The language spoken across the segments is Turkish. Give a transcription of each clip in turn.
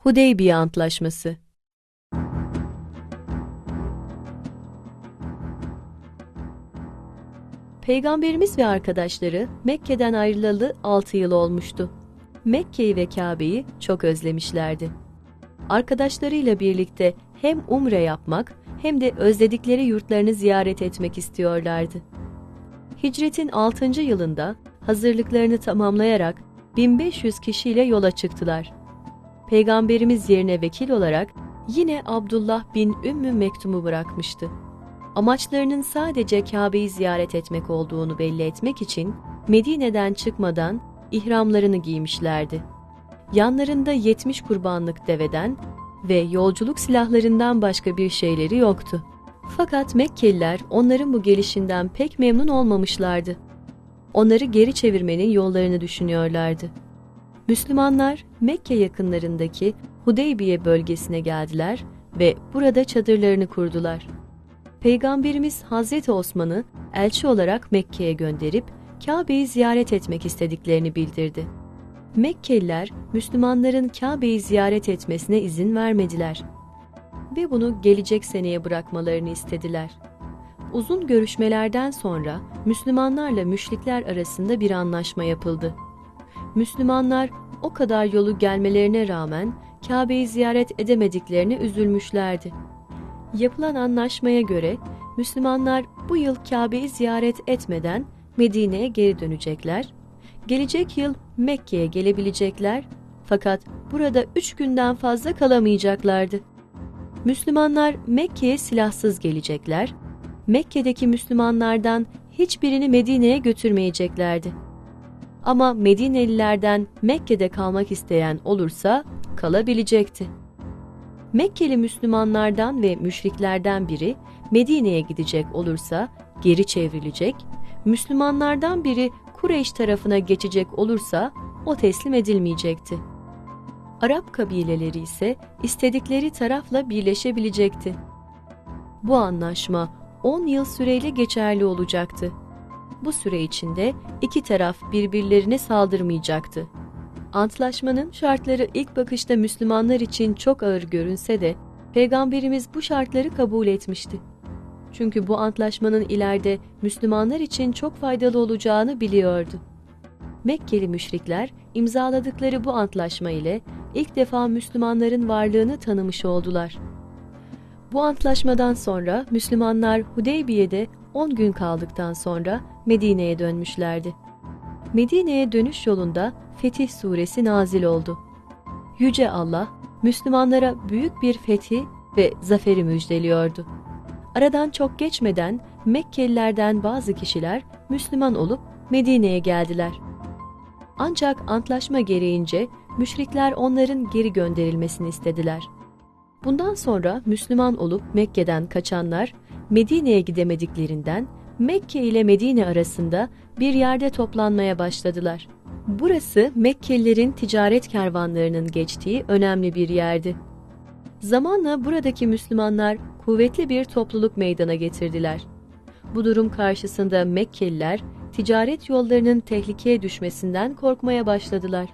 Hudeybiye Antlaşması Peygamberimiz ve arkadaşları Mekke'den ayrılalı 6 yıl olmuştu. Mekke'yi ve Kabe'yi çok özlemişlerdi. Arkadaşlarıyla birlikte hem umre yapmak hem de özledikleri yurtlarını ziyaret etmek istiyorlardı. Hicretin 6. yılında hazırlıklarını tamamlayarak 1500 kişiyle yola çıktılar. Peygamberimiz yerine vekil olarak yine Abdullah bin Ümmü Mektum'u bırakmıştı. Amaçlarının sadece Kabe'yi ziyaret etmek olduğunu belli etmek için Medine'den çıkmadan ihramlarını giymişlerdi. Yanlarında 70 kurbanlık deveden ve yolculuk silahlarından başka bir şeyleri yoktu. Fakat Mekkeliler onların bu gelişinden pek memnun olmamışlardı. Onları geri çevirmenin yollarını düşünüyorlardı. Müslümanlar Mekke yakınlarındaki Hudeybiye bölgesine geldiler ve burada çadırlarını kurdular. Peygamberimiz Hazreti Osman'ı elçi olarak Mekke'ye gönderip Kabe'yi ziyaret etmek istediklerini bildirdi. Mekkeliler Müslümanların Kabe'yi ziyaret etmesine izin vermediler ve bunu gelecek seneye bırakmalarını istediler. Uzun görüşmelerden sonra Müslümanlarla müşrikler arasında bir anlaşma yapıldı. Müslümanlar o kadar yolu gelmelerine rağmen Kabe'yi ziyaret edemediklerine üzülmüşlerdi. Yapılan anlaşmaya göre Müslümanlar bu yıl Kabe'yi ziyaret etmeden Medine'ye geri dönecekler. Gelecek yıl Mekke'ye gelebilecekler fakat burada üç günden fazla kalamayacaklardı. Müslümanlar Mekke'ye silahsız gelecekler. Mekke'deki Müslümanlardan hiçbirini Medine'ye götürmeyeceklerdi. Ama Medinelilerden Mekke'de kalmak isteyen olursa kalabilecekti. Mekkeli Müslümanlardan ve müşriklerden biri Medine'ye gidecek olursa geri çevrilecek, Müslümanlardan biri Kureyş tarafına geçecek olursa o teslim edilmeyecekti. Arap kabileleri ise istedikleri tarafla birleşebilecekti. Bu anlaşma 10 yıl süreyle geçerli olacaktı. Bu süre içinde iki taraf birbirlerine saldırmayacaktı. Antlaşmanın şartları ilk bakışta Müslümanlar için çok ağır görünse de Peygamberimiz bu şartları kabul etmişti. Çünkü bu antlaşmanın ileride Müslümanlar için çok faydalı olacağını biliyordu. Mekkeli müşrikler imzaladıkları bu antlaşma ile ilk defa Müslümanların varlığını tanımış oldular. Bu antlaşmadan sonra Müslümanlar Hudeybiye'de 10 gün kaldıktan sonra Medine'ye dönmüşlerdi. Medine'ye dönüş yolunda Fetih suresi nazil oldu. Yüce Allah, Müslümanlara büyük bir fethi ve zaferi müjdeliyordu. Aradan çok geçmeden Mekkelilerden bazı kişiler Müslüman olup Medine'ye geldiler. Ancak antlaşma gereğince müşrikler onların geri gönderilmesini istediler. Bundan sonra Müslüman olup Mekke'den kaçanlar Medine'ye gidemediklerinden Mekke ile Medine arasında bir yerde toplanmaya başladılar. Burası Mekkelilerin ticaret kervanlarının geçtiği önemli bir yerdi. Zamanla buradaki Müslümanlar kuvvetli bir topluluk meydana getirdiler. Bu durum karşısında Mekkeliler ticaret yollarının tehlikeye düşmesinden korkmaya başladılar.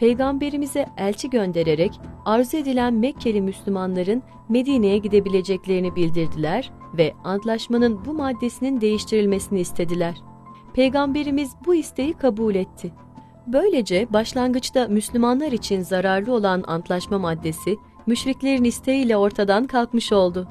Peygamberimize elçi göndererek arzu edilen Mekkeli Müslümanların Medine'ye gidebileceklerini bildirdiler ve antlaşmanın bu maddesinin değiştirilmesini istediler. Peygamberimiz bu isteği kabul etti. Böylece başlangıçta Müslümanlar için zararlı olan antlaşma maddesi müşriklerin isteğiyle ortadan kalkmış oldu.